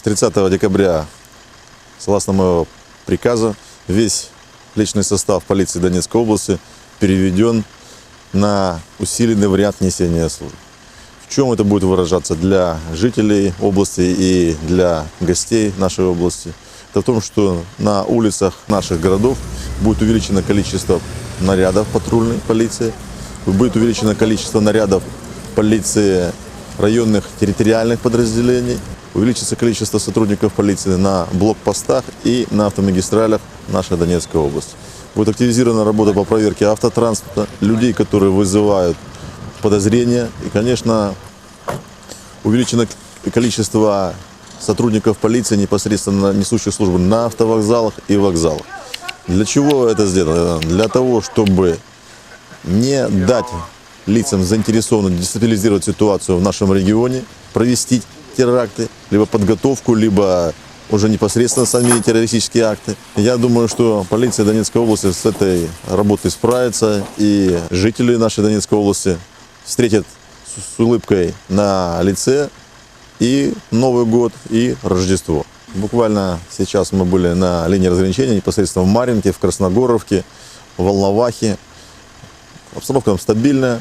30 декабря, согласно моего приказа, весь личный состав полиции Донецкой области переведен на усиленный вариант несения службы. В чем это будет выражаться для жителей области и для гостей нашей области? Это в том, что на улицах наших городов будет увеличено количество нарядов патрульной полиции, будет увеличено количество нарядов полиции районных территориальных подразделений, увеличится количество сотрудников полиции на блокпостах и на автомагистралях нашей Донецкой области. Будет активизирована работа по проверке автотранспорта, людей, которые вызывают подозрения. И, конечно, увеличено количество сотрудников полиции, непосредственно несущих службу на автовокзалах и вокзалах. Для чего это сделано? Для того, чтобы не дать лицам заинтересованным дестабилизировать ситуацию в нашем регионе, провести теракты, либо подготовку, либо уже непосредственно сами террористические акты. Я думаю, что полиция Донецкой области с этой работой справится, и жители нашей Донецкой области встретят с, улыбкой на лице и Новый год, и Рождество. Буквально сейчас мы были на линии разграничения, непосредственно в Маринке, в Красногоровке, в Волновахе. Обстановка там стабильная,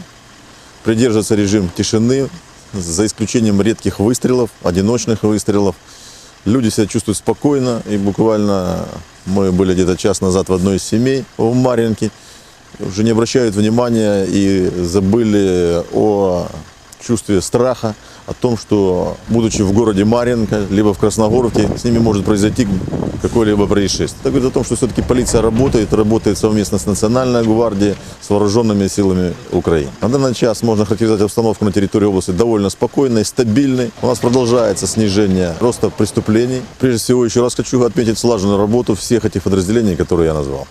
придерживается режим тишины, за исключением редких выстрелов, одиночных выстрелов. Люди себя чувствуют спокойно, и буквально мы были где-то час назад в одной из семей в Маринке, уже не обращают внимания и забыли о чувстве страха, о том, что, будучи в городе Марьинка, либо в Красногоровке, с ними может произойти какое-либо происшествие. Это говорит о том, что все-таки полиция работает, работает совместно с Национальной гвардией, с вооруженными силами Украины. На данный час можно характеризовать обстановку на территории области довольно спокойной, стабильной. У нас продолжается снижение роста преступлений. Прежде всего, еще раз хочу отметить слаженную работу всех этих подразделений, которые я назвал.